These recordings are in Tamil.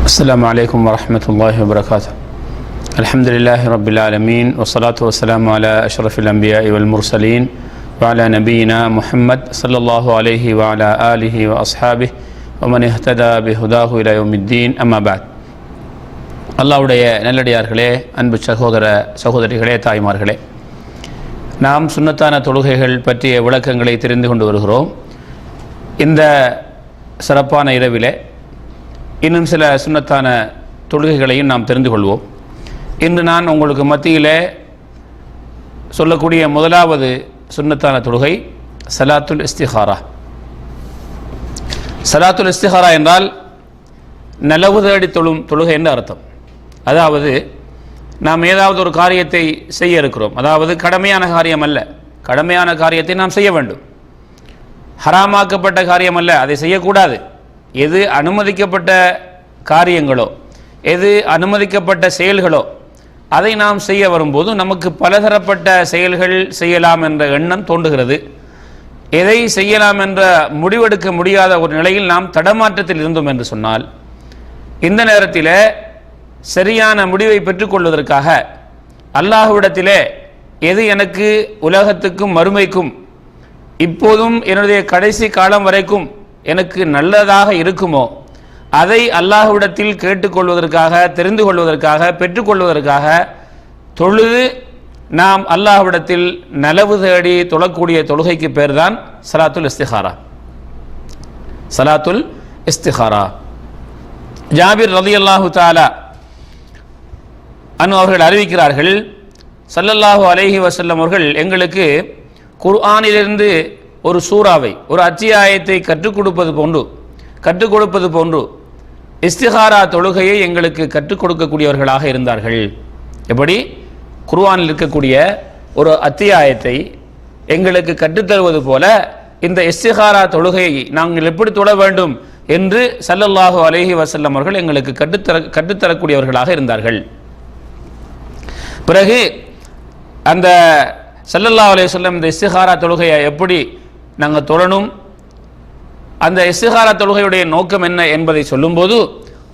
السلام عليكم ورحمة الله وبركاته الحمد لله رب العالمين والصلاة والسلام على أشرف الأنبياء والمرسلين وعلى نبينا محمد صلى الله عليه وعلى آله وأصحابه ومن اهتدى بهداه إلى يوم الدين أما بعد அல்லாவுடைய நல்லடியார்களே அன்பு சகோதர சகோதரிகளே தாய்மார்களே நாம் சுன்னத்தான தொழுகைகள் பற்றிய விளக்கங்களை தெரிந்து கொண்டு வருகிறோம் இந்த சிறப்பான இரவிலே இன்னும் சில சுன்னத்தான தொழுகைகளையும் நாம் தெரிந்து கொள்வோம். இன்று நான் உங்களுக்கு மத்தியிலே சொல்லக்கூடிய முதலாவது சுன்னத்தான தொழுகை சலாத்துல் இஸ்திஹாரா சலாத்துல் இஸ்திஹாரா என்றால் நலவு தேடி தொழும் தொழுகை என்று அர்த்தம். அதாவது நாம் ஏதாவது ஒரு காரியத்தை செய்ய இருக்கிறோம். அதாவது கடமையான காரியம் அல்ல. கடமையான காரியத்தை நாம் செய்ய வேண்டும். ஹராமாக்கப்பட்ட காரியம் அல்ல. அதை செய்யக்கூடாது. எது அனுமதிக்கப்பட்ட காரியங்களோ எது அனுமதிக்கப்பட்ட செயல்களோ அதை நாம் செய்ய வரும்போது நமக்கு பலதரப்பட்ட செயல்கள் செய்யலாம் என்ற எண்ணம் தோன்றுகிறது. எதை செய்யலாம் என்ற முடிவெடுக்க முடியாத ஒரு நிலையில் நாம் தடமாற்றத்தில் இருந்தோம் என்று சொன்னால் இந்த நேரத்தில் சரியான முடிவை பெற்றுக்கொள்வதற்காக அல்லாஹ்விடத்திலே எது எனக்கு உலகத்துக்கும் மறுமைக்கும் இப்போதும் என்னுடைய கடைசி காலம் வரைக்கும் எனக்கு நல்லதாக இருக்குமோ? அதை அல்லாஹுவிடத்தில் கேட்டுக்கொள்வதற்காக தெரிந்து கொள்வதற்காக பெற்றுக்கொள்வதற்காக தொழுது நாம் அல்லாஹ்விடத்தில் நலவு தேடி தொழக்கூடிய தொழுகைக்கு பேர் தான் சலாத்துல் இஸ்திஹாரா சலாத்துல் இஸ்திஹாரா ஜாபிர் ரதி அல்லாஹு தாலா அனு அவர்கள் அறிவிக்கிறார்கள் சல்லல்லாஹு அலஹி வசல்லம் அவர்கள் எங்களுக்கு குர்ஆனிலிருந்து ஒரு சூறாவை ஒரு அத்தியாயத்தை கற்றுக் கொடுப்பது போன்று கற்றுக் கொடுப்பது போன்று இஸ்திஹாரா தொழுகையை எங்களுக்கு கற்றுக் கொடுக்கக்கூடியவர்களாக இருந்தார்கள். எப்படி? குர்வானில் இருக்கக்கூடிய ஒரு அத்தியாயத்தை எங்களுக்கு கற்றுத்தருவது போல இந்த இஸ்திஹாரா தொழுகையை நாங்கள் எப்படி தொழ வேண்டும் என்று சல்லல்லாஹு அலைஹி வசல்லம் அவர்கள் எங்களுக்கு கற்றுத்தர கற்றுத்தரக்கூடியவர்களாக இருந்தார்கள். பிறகு அந்த சல்லல்லா அலைஹி வஸல்லம் இந்த இஸ்திஹாரா தொழுகையை எப்படி நாங்கள் தொழணும் அந்த இஸ்திஹாரா தொழுகையுடைய நோக்கம் என்ன என்பதை சொல்லும்போது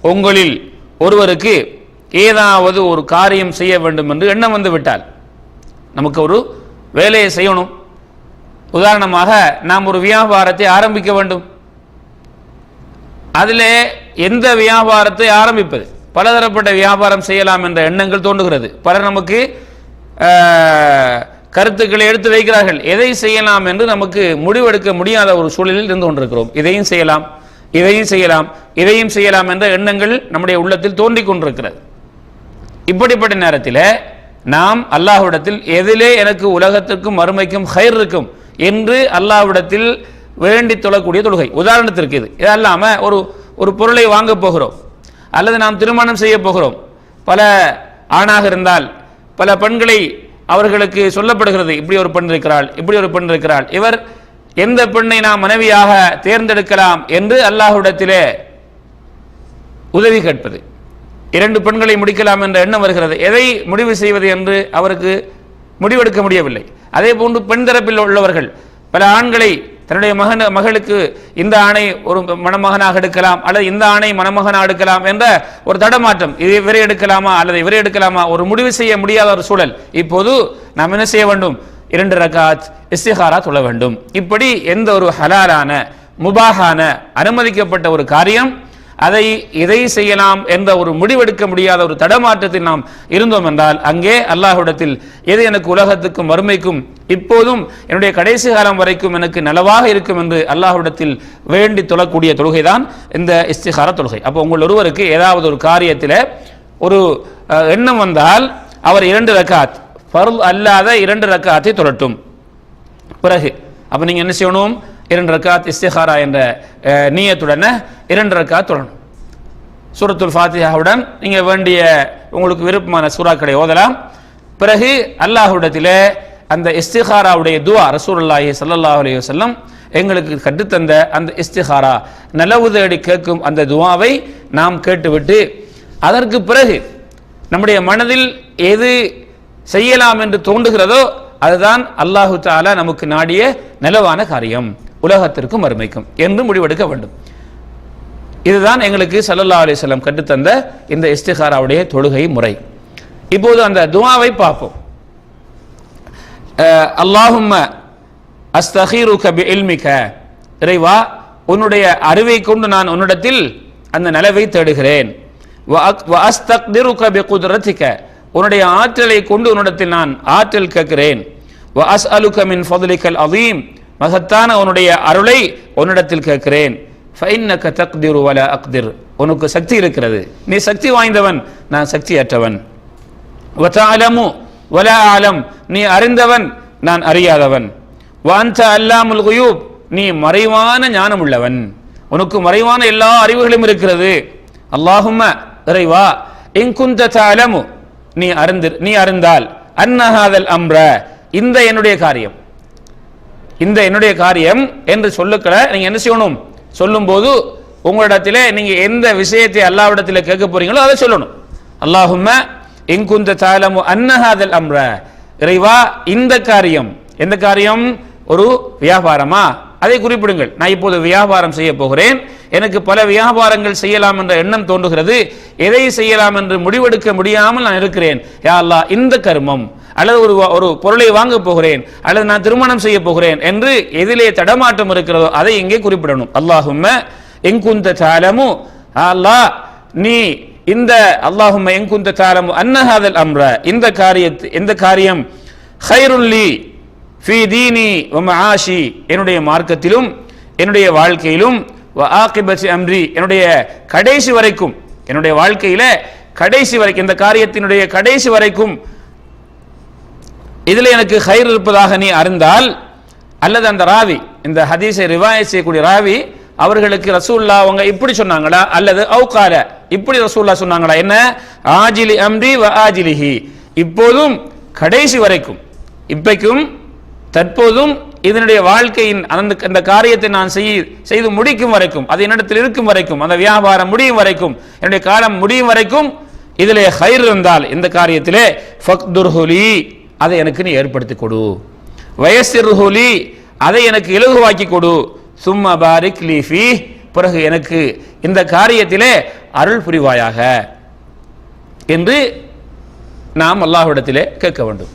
உங்களில் ஒருவருக்கு ஏதாவது ஒரு காரியம் செய்ய வேண்டும் என்று எண்ணம் வந்து விட்டால் நமக்கு ஒரு வேலையை செய்யணும். உதாரணமாக நாம் ஒரு வியாபாரத்தை ஆரம்பிக்க வேண்டும். அதில் எந்த வியாபாரத்தை ஆரம்பிப்பது? பலதரப்பட்ட வியாபாரம் செய்யலாம் என்ற எண்ணங்கள் தோன்றுகிறது. பலர் நமக்கு கருத்துக்களை எடுத்து வைக்கிறார்கள். எதை செய்யலாம் என்று நமக்கு முடிவெடுக்க முடியாத ஒரு சூழலில் இருந்து கொண்டிருக்கிறோம். இதையும் செய்யலாம் இதையும் செய்யலாம் இதையும் செய்யலாம் என்ற எண்ணங்கள் நம்முடைய உள்ளத்தில் தோன்றிக் கொண்டிருக்கிறது. இப்படிப்பட்ட நேரத்தில் நாம் அல்லாஹ்விடத்தில் எதிலே எனக்கு உலகத்திற்கும் மறுமைக்கும் ஹைர் இருக்கும் என்று அல்லாஹ்விடத்தில் வேண்டி தொழக்கூடிய தொழுகை. உதாரணத்திற்கு இது. இது இல்லாமல் ஒரு ஒரு பொருளை வாங்க போகிறோம். அல்லது நாம் திருமணம் செய்ய போகிறோம். பல ஆணாக இருந்தால் பல பெண்களை அவர்களுக்கு சொல்லப்படுகிறது இப்படி ஒரு பெண் இருக்கிறாள் இப்படி ஒரு பெண் இருக்கிறாள். இவர் எந்த பெண்ணை நாம் மனைவியாக தேர்ந்தெடுக்கலாம் என்று அல்லாஹுடத்திலே உதவி கேட்பது. இரண்டு பெண்களை முடிக்கலாம் என்ற எண்ணம் வருகிறது. எதை முடிவு செய்வது என்று அவருக்கு முடிவெடுக்க முடியவில்லை. அதே போன்று பெண் தரப்பில் உள்ளவர்கள் பல ஆண்களை தன்னுடைய மகன் மகளுக்கு இந்த ஆணை ஒரு மணமகனாக எடுக்கலாம் அல்லது இந்த ஆணை மணமகனாக எடுக்கலாம் என்ற ஒரு தடமாற்றம் இது இவரை எடுக்கலாமா அல்லது இவரை எடுக்கலாமா ஒரு முடிவு செய்ய முடியாத ஒரு சூழல். இப்போது நாம் என்ன செய்ய வேண்டும்? இரண்டு ரகாத் இஸ்திஹாரா தொழ வேண்டும். இப்படி எந்த ஒரு ஹலாலான முபாகான அனுமதிக்கப்பட்ட ஒரு காரியம் அதை இதை செய்யலாம் என்ற ஒரு முடிவெடுக்க முடியாத ஒரு தடமாற்றத்தில் நாம் இருந்தோம் என்றால் அங்கே அல்லாஹ்விடத்தில் எது எனக்கு உலகத்துக்கும் வறுமைக்கும் இப்போதும் என்னுடைய கடைசி காலம் வரைக்கும் எனக்கு நலவாக இருக்கும் என்று அல்லாஹ்விடத்தில் வேண்டி தொழக்கூடிய தொழுகை தான் இந்த இஸ்திகார தொழுகை. அப்போ உங்கள் ஒருவருக்கு ஏதாவது ஒரு காரியத்தில் ஒரு எண்ணம் வந்தால் அவர் இரண்டு ரக்காத் பருள் அல்லாத இரண்டு ரக்காத்தை தொழட்டும். பிறகு அப்போ நீங்கள் என்ன செய்யணும்? இரண்டு ரக்காத் இஸ்திஹாரா என்ற நீயத்துடனே இரண்டு ரக்காத் தொழணும் சூரத்துல் ஃபாத்தியாவுடன் நீங்கள் வேண்டிய உங்களுக்கு விருப்பமான சூறாக்களை ஓதலாம். பிறகு அல்லாஹுடத்தில் அந்த இஸ்திஹாராவுடைய துவா ரசூல்லாஹி சல்லாஹ் அலி வல்லம் எங்களுக்கு கற்றுத்தந்த அந்த இஸ்திஹாரா நலவு தேடி கேட்கும் அந்த துவாவை நாம் கேட்டுவிட்டு அதற்கு பிறகு நம்முடைய மனதில் எது செய்யலாம் என்று தோன்றுகிறதோ அதுதான் அல்லாஹு தாலா நமக்கு நாடிய நிலவான காரியம். உலகத்திற்கும் அருமைக்கும் என்று முடிவெடுக்க வேண்டும். இதுதான் எங்களுக்கு சல்லல்லா அலைஹி கற்றுத்தந்த இந்த இஸ்திகாராவுடைய தொழுகை முறை. இப்போது அந்த துவாவை பார்ப்போம். அல்லாஹும்ம இல்மிக இறைவா உன்னுடைய அறிவை கொண்டு நான் உன்னிடத்தில் அந்த நிலவை தேடுகிறேன். வ அக்- வ உன்னுடைய ஆற்றலை கொண்டு உன்னிடத்தில் நான் ஆற்றல் கேட்கிறேன். அஸ் அலுகமின் மின் மகத்தான உன்னுடைய அருளை உன்னிடத்தில் கேட்கிறேன். ஃபைன்னக தக்திரு வல அக்திர். உனக்கு சக்தி இருக்கிறது. நீ சக்தி வாய்ந்தவன் நான் சக்தியற்றவன். வதாலமு வல ஆலம் நீ அறிந்தவன் நான் அறியாதவன். வாந்த அல்லாமுல் குயூப். நீ மறைவான ஞானம் உள்ளவன் உனக்கு மறைவான எல்லா அறிவுகளும் இருக்கிறது. அல்லாஹும்ம இறைவா இங்குந்த தாலமு நீ அறிந்து நீ அறிந்தால் அன்னஹாதல் அம்ர. இந்த என்னுடைய காரியம். இந்த என்னுடைய காரியம் என்று சொல்லுக்களை நீங்கள் என்ன செய்யணும்? சொல்லும்போது உங்களிடத்தில் நீங்கள் எந்த விஷயத்தை அல்லாவிடத்தில் கேட்க போறீங்களோ அதை சொல்லணும். அல்லாஹும்ம இங்குந்த தாலமு அன்னஹாதல் அம்ர. இறைவா இந்த காரியம். எந்த காரியம்? ஒரு வியாபாரமா? அதை குறிப்பிடுங்கள். நான் இப்போது வியாபாரம் செய்ய போகிறேன். எனக்கு பல வியாபாரங்கள் செய்யலாம் என்ற எண்ணம் தோன்றுகிறது. எதை செய்யலாம் என்று முடிவெடுக்க முடியாமல் நான் இருக்கிறேன். யா இந்த கர்மம் அல்லது ஒரு ஒரு பொருளை வாங்க போகிறேன் அல்லது நான் திருமணம் செய்ய போகிறேன் என்று எதிலே தடமாட்டம் இருக்கிறதோ அதை இங்கே குறிப்பிடணும். அல்லாஹும்ம எங்குந்த தாலமு அல்லாஹ் நீ இந்த அல்லாஹும்ம எங்குந்த தாலமு அன்னஹாதல் அம்ர இந்த காரியத்து இந்த காரியம் ஹைருல்லி ஃபி தீனி வ ஆஷி என்னுடைய மார்க்கத்திலும் என்னுடைய வாழ்க்கையிலும் வ அம்ரி என்னுடைய கடைசி வரைக்கும் என்னுடைய வாழ்க்கையில கடைசி வரைக்கும் இந்த காரியத்தினுடைய கடைசி வரைக்கும் இதில் எனக்கு ஹைர் இருப்பதாக நீ அறிந்தால் அல்லது அந்த ராவி இந்த ஹதீஸை ரிவாயத் செய்யக்கூடிய ராவி அவர்களுக்கு ரசூல்லா அவங்க இப்படி சொன்னாங்களா? அல்லது அவுகால இப்படி ரசூல்லா சொன்னாங்களா? என்ன? ஆஜிலி அம்ரி வ ஆஜிலிஹி. இப்போதும் கடைசி வரைக்கும் இப்பைக்கும் தற்போதும் இதனுடைய வாழ்க்கையின் அந்த அந்த காரியத்தை நான் செய் செய்து முடிக்கும் வரைக்கும் அது என்னிடத்தில் இருக்கும் வரைக்கும் அந்த வியாபாரம் முடியும் வரைக்கும் என்னுடைய காலம் முடியும் வரைக்கும் இதிலே ஹைர் இருந்தால் இந்த காரியத்திலே ஃபக்துர்ஹுலி அதை எனக்கு நீ ஏற்படுத்தி கொடு. வயசிர்ஹுலி அதை எனக்கு இலகுவாக்கி கொடு. சும்மா பாரிக் லீஃபி பிறகு எனக்கு இந்த காரியத்திலே அருள் புரிவாயாக என்று நாம் அல்லாஹ்விடத்திலே கேட்க வேண்டும்.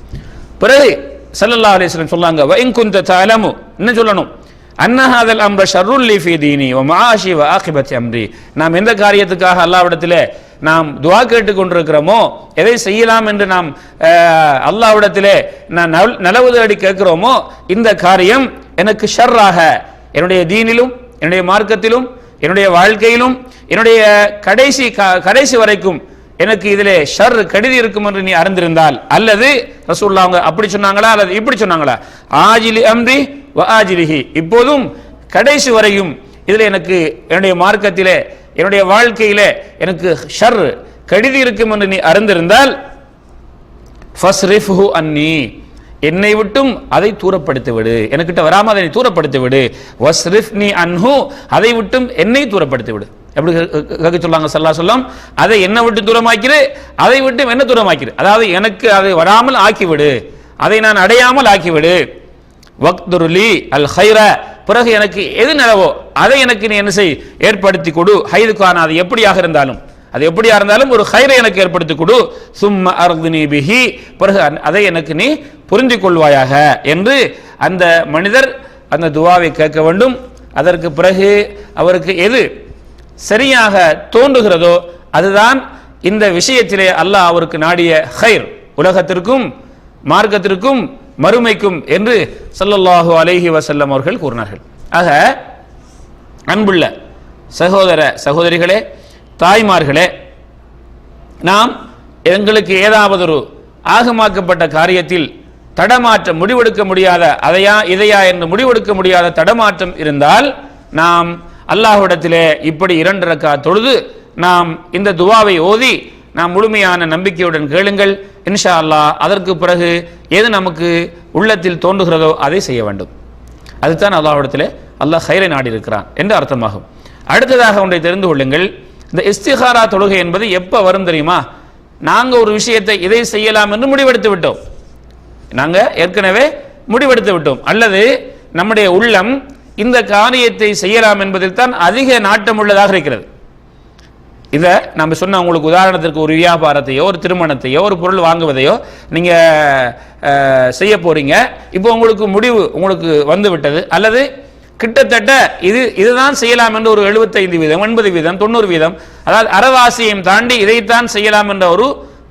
பிறகு சல்லல்லா அலிஸ்லம் சொல்லாங்க சொன்னாங்க வ இன் என்ன சொல்லணும் அன்னஹாதல் அம்ர ஷர்ருல் லி தீனி வ மாஷி வ ஆகிபத் அம்ரி. நாம் எந்த காரியத்துக்காக அல்லாவிடத்தில் நாம் துவா கேட்டு கொண்டிருக்கிறோமோ எதை செய்யலாம் என்று நாம் அஹ், நான் நல்- நலவு தேடி கேட்கிறோமோ இந்த காரியம் எனக்கு ஷர்ராக. என்னுடைய தீனிலும் என்னுடைய மார்க்கத்திலும் என்னுடைய வாழ்க்கையிலும் என்னுடைய கடைசி கடைசி வரைக்கும் எனக்கு இதிலே ஷர் கடிதி இருக்கும் என்று நீ அறிந்திருந்தால் அல்லது ரசூல்லா அவங்க அப்படி சொன்னாங்களா அல்லது இப்படி சொன்னாங்களா? ஆஜிலி அம்ரி வ ஆஜிலிஹி. இப்போதும் கடைசி வரையும் இதில் எனக்கு என்னுடைய மார்க்கத்திலே என்னுடைய வாழ்க்கையிலே எனக்கு ஷர் கடிதி இருக்கும் என்று நீ அறிந்திருந்தால் ஃபஸ்ரிஃப்ஹு அன்னி. என்னை விட்டும் அதை தூரப்படுத்தி விடு எனக்கிட்ட வராம அதை நீ தூரப்படுத்தி விடு வஸ்ரிஃப் நீ அன்ஹு அதை விட்டும் என்னை தூரப்படுத்தி விடு எப்படி கேட்க சொல்லாங்க சல்லா சொல்லம் அதை என்னை விட்டு தூரமாக்கிடு அதை விட்டு என்ன தூரமாக்கிடு. அதாவது எனக்கு அதை வராமல் ஆக்கிவிடு. அதை நான் அடையாமல் ஆக்கிவிடு. வக்துருலி அல் ஹைர பிறகு எனக்கு எது நிலவோ அதை எனக்கு நீ என்ன செய் ஏற்படுத்தி கொடு. ஹைதுக்கான அது எப்படியாக இருந்தாலும். அது எப்படியா இருந்தாலும் ஒரு ஹைரை எனக்கு ஏற்படுத்தி கொடு. சும்ம அர்துனி பிஹி. பிறகு அந்- அதை எனக்கு நீ புரிந்து கொள்வாயாக என்று அந்த மனிதர் அந்த துவாவை கேட்க வேண்டும். அதற்கு பிறகு அவருக்கு எது சரியாக தோன்றுகிறதோ அதுதான் இந்த விஷயத்திலே அல்லாஹ் அவருக்கு நாடிய ஹைர் உலகத்திற்கும் மார்க்கத்திற்கும் மறுமைக்கும் என்று சல்லல்லாஹு அலைஹி வசல்லம் அவர்கள் கூறினார்கள். ஆக அன்புள்ள சகோதர சகோதரிகளே தாய்மார்களே நாம் எங்களுக்கு ஏதாவது ஒரு ஆகமாக்கப்பட்ட காரியத்தில் தடமாற்றம் முடிவெடுக்க முடியாத அதையா இதையா என்று முடிவெடுக்க முடியாத தடமாற்றம் இருந்தால் நாம் அல்லாஹ்விடத்திலே இப்படி இரண்டு ரக்கா தொழுது நாம் இந்த துவாவை ஓதி நாம் முழுமையான நம்பிக்கையுடன் கேளுங்கள். இன்ஷா அல்லாஹ் அதற்கு பிறகு எது நமக்கு உள்ளத்தில் தோன்றுகிறதோ அதை செய்ய வேண்டும். அதுதான் அல்லாஹ்விடத்திலே அல்லாஹ் ஹைரை நாடி இருக்கிறான் என்று அர்த்தமாகும். அடுத்ததாக ஒன்றை தெரிந்து கொள்ளுங்கள். இந்த இஸ்திஹாரா தொழுகை என்பது எப்போ வரும் தெரியுமா? நாங்கள் ஒரு விஷயத்தை இதை செய்யலாம் என்று முடிவெடுத்து விட்டோம். நாங்கள் ஏற்கனவே முடிவெடுத்து விட்டோம். அல்லது நம்முடைய உள்ளம் இந்த காரியத்தை செய்யலாம் என்பதில் தான் அதிக நாட்டம் உள்ளதாக இருக்கிறது. இதை நம்ம சொன்ன உங்களுக்கு உதாரணத்திற்கு ஒரு வியாபாரத்தையோ ஒரு திருமணத்தையோ ஒரு பொருள் வாங்குவதையோ நீங்கள் செய்ய போறீங்க. இப்போ உங்களுக்கு முடிவு உங்களுக்கு வந்து விட்டது அல்லது கிட்டத்தட்ட இது இதுதான் செய்யலாம் என்று ஒரு எழுபத்தைந்து வீதம் எண்பது வீதம் தொண்ணூறு வீதம் அதாவது அறவாசியம் தாண்டி இதைத்தான் செய்யலாம் என்ற ஒரு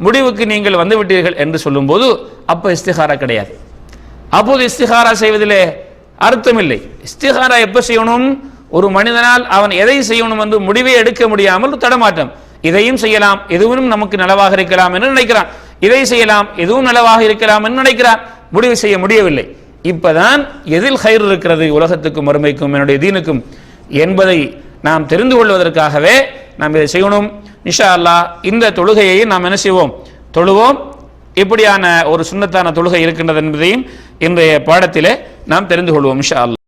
முடிவுக்கு நீங்கள் வந்து விட்டீர்கள் என்று சொல்லும்போது அப்போ இஸ்திகாரா கிடையாது. அப்போது இஸ்திகாரா செய்வதிலே அர்த்தமில்லை. இஸ்திஹாரா எப்போ செய்யணும்? ஒரு மனிதனால் அவன் எதை செய்யணும் என்று முடிவை எடுக்க முடியாமல் தடமாட்டம். இதையும் செய்யலாம் எதுவும் நமக்கு நலவாக இருக்கலாம் என்று நினைக்கிறான். இதை செய்யலாம் எதுவும் நலவாக இருக்கலாம் என்று நினைக்கிறான். முடிவு செய்ய முடியவில்லை. இப்பதான் எதில் கயிறு இருக்கிறது உலகத்துக்கும் மறுமைக்கும் என்னுடைய தீனுக்கும்? என்பதை நாம் தெரிந்து கொள்வதற்காகவே நாம் இதை செய்யணும். நிஷா அல்லாஹ் இந்த தொழுகையை நாம் என்ன செய்வோம்? தொழுவோம். இப்படியான ஒரு சுண்ணத்தான தொழுகை இருக்கின்றது என்பதையும் இன்றைய பாடத்திலே நாம் தெரிந்து கொள்வோம் இன்ஷா அல்லாஹ்.